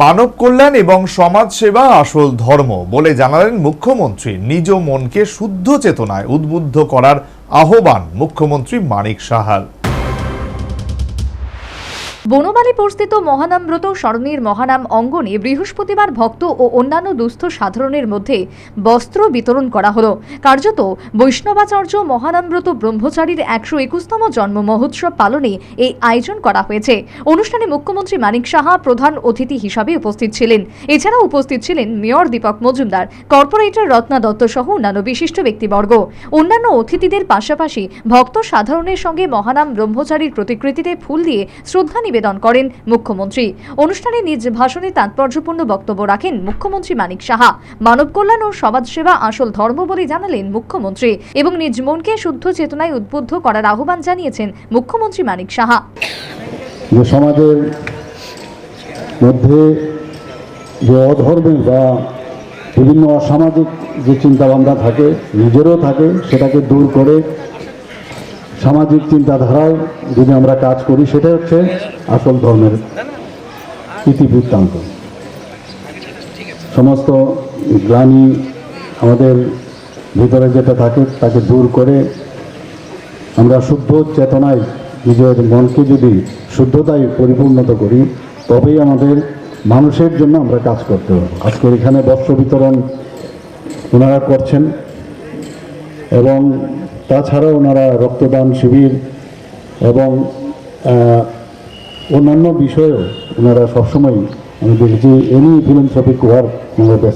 মানব কল্যাণ এবং সমাজ সেবা আসল ধর্ম বলে জানালেন মুখ্যমন্ত্রী। নিজ মনকে শুদ্ধ চেতনায় উদ্বুদ্ধ করার আহ্বান মুখ্যমন্ত্রী মানিক সাহাল। বনমালীপুরস্থিত মহানামব্রত স্মরণীর মহানাম অঙ্গনে বৃহস্পতিবার ভক্ত ও অন্যান্য দুস্থ সাধারণের মধ্যে বস্ত্র বিতরণ করা হলো। কার্যত বৈষ্ণবাচার্য মহানামব্রত ব্রহ্মচারীর একশো একুশতম জন্ম মহোৎসব পালনে এই আয়োজন করা হয়েছে। অনুষ্ঠানে মুখ্যমন্ত্রী মানিক সাহা প্রধান অতিথি হিসাবে উপস্থিত ছিলেন। এছাড়াও উপস্থিত ছিলেন মেয়র দীপক মজুমদার, কর্পোরেটর রত্না দত্ত সহ অন্যান্য বিশিষ্ট ব্যক্তিবর্গ। অন্যান্য অতিথিদের পাশাপাশি ভক্ত সাধারণের সঙ্গে মহানাম ব্রহ্মচারীর প্রতিকৃতিতে ফুল দিয়ে শ্রদ্ধা নিবেদন করেন মুখ্যমন্ত্রী। অনুষ্ঠানে নিজ ভাষণে তাৎপর্যপূর্ণ বক্তব্য রাখেন মুখ্যমন্ত্রী মানিক সাহা। মানব কল্যাণ ও সমাজসেবা আসল ধর্ম বলে জানালেন মুখ্যমন্ত্রী এবং নিজ মনকে শুদ্ধ চেতনায় উদ্বুদ্ধ করার আহ্বান জানিয়েছেন মুখ্যমন্ত্রী মানিক সাহা। যে সমাজের মধ্যে যে অধর্মে বা বিভিন্ন অসামাজিক যে চিন্তাভাবনা থাকে, নিজেরও থাকে, সেটাকে দূর করে সামাজিক চিন্তাধারায় যদি আমরা কাজ করি, সেটা হচ্ছে আসল ধর্মের ইতিবৃত্তান্ত সমস্ত গ্লানি আমাদের ভিতরে যেটা থাকে, তাকে দূর করে আমরা শুদ্ধ চেতনায় নিজের মনকে যদি শুদ্ধতায় পরিপূর্ণত করি, তবেই আমাদের মানুষের জন্য আমরা কাজ করতে হবে আজকে এখানে বস্ত্র বিতরণ ওনারা করছেন এবং তাছাড়াও ওনারা রক্তদান শিবির এবং অন্যান্য বিষয়েও ওনারা সবসময় আমি দেখেছি এনি ফিলোসফিক ওয়ার্ক ওনারা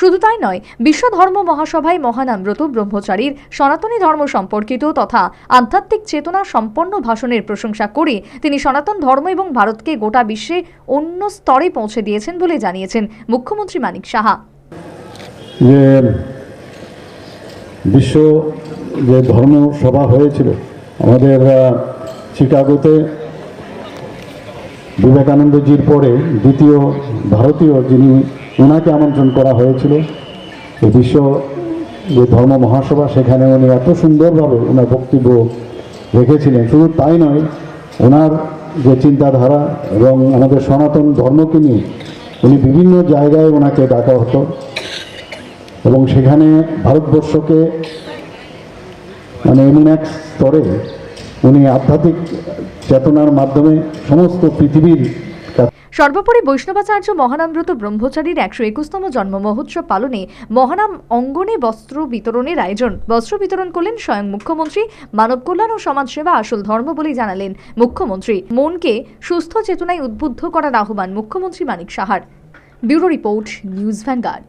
শুধু তাই নয় বিশ্ব ধর্ম মহাসভায় মহানামব্রত ব্রহ্মচারীর সনাতনী ধর্ম সম্পর্কিত তথা আধ্যাত্মিক চেতনা সম্পন্ন ভাষণের প্রশংসা করে তিনি সনাতন ধর্ম এবং ভারতকে গোটা বিশ্বে অন্য স্তরে পৌঁছে দিয়েছেন বলে জানিয়েছেন মুখ্যমন্ত্রী মানিক সাহা। বিশ্ব যে ধর্ম সভা হয়েছিল আমাদের আহ, চিকাগোতে বিবেকানন্দজির পরে দ্বিতীয় ভারতীয় যিনি ওনাকে আমন্ত্রণ করা হয়েছিল বিশ্ব যে ধর্ম মহাসভা সেখানে উনি এত সুন্দরভাবে ওনার বক্তব্য রেখেছিলেন। শুধু তাই নয় ওনার যে চিন্তাধারা এবং আমাদের সনাতন ধর্মকে নিয়ে উনি বিভিন্ন জায়গায় ওনাকে ডাকা হতো। এবং সেখানে ভারতবর্ষকে মানে এমন এক স্তরে উনি আধ্যাত্মিক চেতনার মাধ্যমে সমস্ত পৃথিবীর সর্বোপরি বৈষ্ণবাচার্য মহানামব্রত ব্রহ্মচারীর একশো একুশতম জন্ম মহোৎসব পালনে মহানাম অঙ্গনে বস্ত্র বিতরণের আয়োজন। বস্ত্র বিতরণ করলেন স্বয়ং মুখ্যমন্ত্রী, মানব কল্যাণ ও সমাজসেবা আসল ধর্ম বলে জানালেন মুখ্যমন্ত্রী। মনকে সুস্থ চেতনায় উদ্বুদ্ধ করার আহ্বান মুখ্যমন্ত্রী মানিক সাহার। Bureau report, news Vanguard.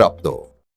স্বীকৃতিপ্রাপ্ত